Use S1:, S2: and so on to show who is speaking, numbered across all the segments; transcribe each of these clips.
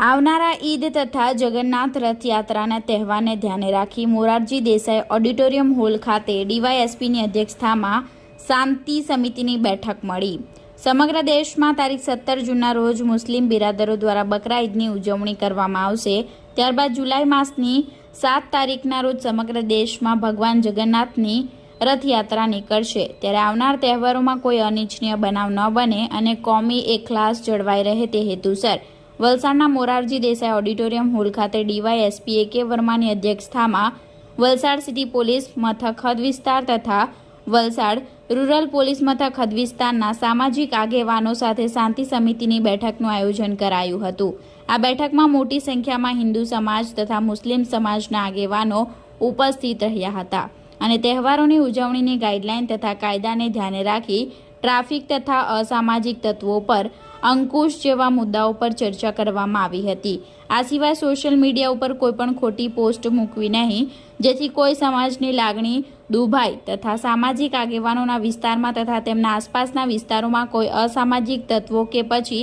S1: આવનારા ઈદ તથા જગન્નાથ રથયાત્રાના તહેવારને ધ્યાને રાખી મોરારજી દેસાઈ ઓડિટોરિયમ હોલ ખાતે ડીવાયએસપીની અધ્યક્ષતામાં શાંતિ સમિતિની બેઠક મળી. સમગ્ર દેશમાં તારીખ સત્તર જૂનના રોજ મુસ્લિમ બિરાદરો દ્વારા બકરા ઈદની ઉજવણી કરવામાં આવશે. ત્યારબાદ જુલાઈ માસની સાત તારીખના રોજ સમગ્ર દેશમાં ભગવાન જગન્નાથની રથયાત્રા નીકળશે. ત્યારે આવનાર તહેવારોમાં કોઈ અનિચ્છનીય બનાવ ન બને અને કોમી એકલાસ જળવાઈ રહે તે હેતુસર વલસાડના મોરારજી દેસાઈ ઓડિટોરિયમ હોલ ખાતે ડીવાયએસપી એ કે વર્માની અધ્યક્ષતામાં વલસાડ સિટી પોલીસ મથક હદ વિસ્તાર તથા વલસાડ રૂરલ પોલીસ મથક હદ વિસ્તારના સામાજિક આગેવાનો સાથે શાંતિ સમિતિની બેઠકનું આયોજન કરાયું હતું. આ બેઠકમાં મોટી સંખ્યામાં હિન્દુ સમાજ તથા મુસ્લિમ સમાજના આગેવાનો ઉપસ્થિત રહ્યા હતા અને તહેવારોની ઉજવણીની ગાઈડલાઈન તથા કાયદાને ધ્યાને રાખી ટ્રાફિક તથા અસામાજિક તત્વો પર અંકુશ જેવા મુદ્દાઓ પર ચર્ચા કરવામાં આવી હતી. આ સિવાય સોશિયલ મીડિયા ઉપર કોઈપણ ખોટી પોસ્ટ મૂકવી નહીં, જેથી કોઈ સમાજની લાગણી, દુભાઈ તથા સામાજિક આગેવાનોના વિસ્તારમાં તથા તેમના આસપાસના વિસ્તારોમાં કોઈ અસામાજિક તત્વો કે પછી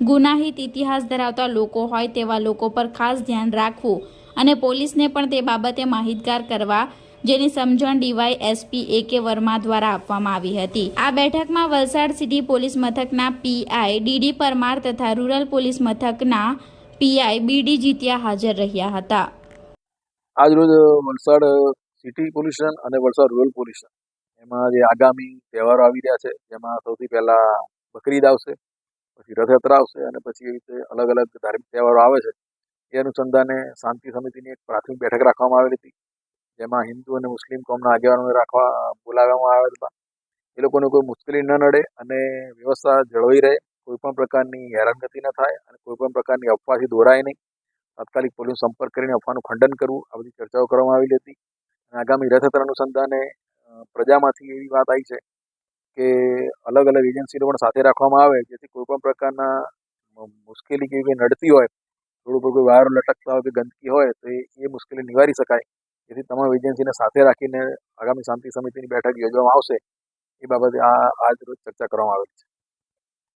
S1: ગુનાહિત ઇતિહાસ ધરાવતા લોકો હોય તેવા લોકો પર ખાસ ધ્યાન રાખવું અને પોલીસને પણ તે બાબતે માહિતગાર કરવા જેની સમજણ ડીવાય એસપી એ કે વર્મા દ્વારા આપવામાં આવી હતી. આ બેઠકમાં વલસાડ સિટી પોલીસ મથકના પીઆઈ ડીડી પરમાર તથા રૂરલ પોલીસ મથકના પીઆઈ બીડી જીતિયા હાજર રહ્યા હતા.
S2: આજરોજ વલસાડ સિટી પોલીસ અને વલસાડ રૂરલ પોલીસ એમાં જે આગામી તહેવારો આવી રહ્યા છે, જેમાં સૌથી પહેલા બકરીદ આવશે, પછી રથયાત્રા આવશે અને પછી એવી રીતે અલગ અલગ ધાર્મિક તહેવારો આવે છે. એ અનુસંધાને શાંતિ સમિતિની એક પ્રાથમિક બેઠક રાખવામાં આવેલી હતી. જેમાં હિન્દુ અને મુસ્લિમ કોમના આગેવાનોને રાખવા બોલાવવામાં આવેલ હતા એ લોકોને કોઈ મુશ્કેલી ન નડે અને વ્યવસ્થા જળવાઈ રહે. કોઈ પણ પ્રકારની હેરાનગતિ ન થાય અને કોઈ પણ પ્રકારની અફવાથી દોરાય નહીં. તાત્કાલિક પોલીસ સંપર્ક કરીને અફવાનું ખંડન કરવું, આ બધી ચર્ચાઓ કરવામાં આવેલી હતી. અને આગામી રથયાત્રા અનુસંધાને પ્રજામાંથી એવી વાત આવી છે કે અલગ અલગ એજન્સીને પણ સાથે રાખવામાં આવે, જેથી કોઈ પણ પ્રકારના મુશ્કેલી કેવી નડતી હોય થોડું કોઈ વાયરો લટકતા હોય કે ગંદકી હોય, તો એ મુશ્કેલી નિવારી શકાય. જેથી તમામ એજન્સીને સાથે રાખીને આગામી શાંતિ સમિતિની બેઠક યોજવામાં આવશે. એ બાબતે આ આજ રોજ ચર્ચા કરવામાં આવેલી છે.